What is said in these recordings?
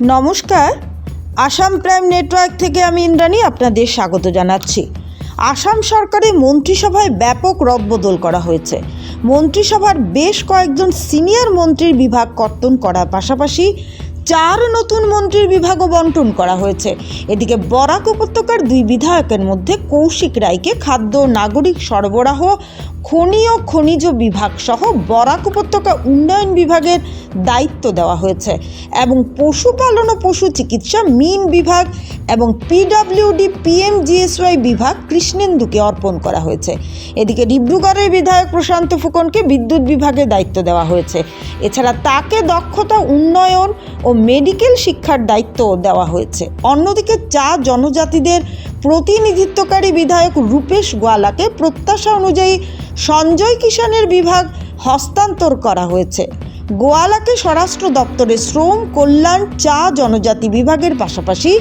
নমস্কার। Assam prime network থেকে আমি ইন্দ্রাণী আপনাদের স্বাগত জানাচ্ছি। আসাম সরকারের মন্ত্রিসভায় ব্যাপক রদবদল করা হয়েছে। মন্ত্রিসভার বেশ কয়েকজন সিনিয়র মন্ত্রীর বিভাগ কর্তন করার পাশাপাশি চার নতুন মন্ত্রীর বিভাগও বন্টন করা হয়েছে। এদিকে বরাক উপত্যকার দুই বিধায়কের মধ্যে কৌশিক রায়কে খাদ্য, নাগরিক সরবরাহ, খনি ও খনিজ বিভাগ সহ বরাক উপত্যকা উন্নয়ন বিভাগের দায়িত্ব দেওয়া হয়েছে এবং পশুপালন ও পশু চিকিৎসা মিন বিভাগ এবং পিডব্লিউডি, পিএমজিএসওয়াই বিভাগ কৃষ্ণেন্দুকে অর্পণ করা হয়েছে। এদিকে ডিব্রুগড়ের বিধায়ক প্রশান্ত ফুকনকে বিদ্যুৎ বিভাগের দায়িত্ব দেওয়া হয়েছে। এছাড়া তাকে দক্ষতা, উন্নয়ন ও মেডিকেল শিক্ষার দায়িত্ব দেওয়া হয়েছে। অন্যদিকে চা জনজাতিদের প্রতিনিধিত্বকারী বিধায়ক রূপেশ গোয়ালাকে প্রত্যাশা অনুযায়ী সঞ্জয় কিষানের বিভাগ হস্তান্তর করা হয়েছে। গোয়ালাকে স্বরাষ্ট্র দপ্তরে শ্রম, কল্যাণ, চা জনজাতি বিভাগের পাশাপাশি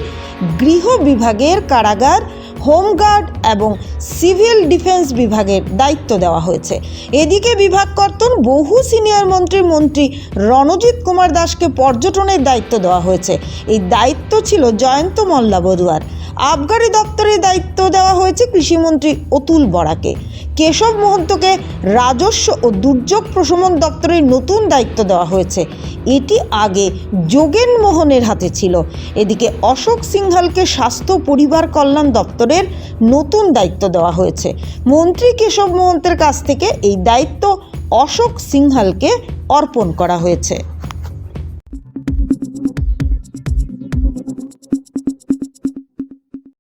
গৃহ বিভাগের কারাগার হোমগার্ড এবং সিভিল ডিফেন্স বিভাগের দায়িত্ব দেওয়া হয়েছে। এদিকে বিভাগ কর্তন বহু সিনিয়র মন্ত্রীর মন্ত্রী রণজিৎ কুমার দাসকে পর্যটনের দায়িত্ব দেওয়া হয়েছে। এই দায়িত্ব ছিল জয়ন্ত মল্লা বড়ুয়ার আবগারি দপ্তরের দায়িত্ব দেওয়া হয়েছে কৃষিমন্ত্রী অতুল বরাকে। কেশব মহন্তকে রাজস্ব ও দুর্যোগ প্রশমন দপ্তরের নতুন দায়িত্ব দেওয়া হয়েছে। এটি আগে যোগেন মোহনের হাতে ছিল। এদিকে অশোক সিংহালকে স্বাস্থ্য পরিবার কল্যাণ দপ্তরের নতুন দায়িত্ব দেওয়া হয়েছে। মন্ত্রী কেশব মহন্তের কাছ থেকে এই দায়িত্ব অশোক সিংহালকে অর্পণ করা হয়েছে।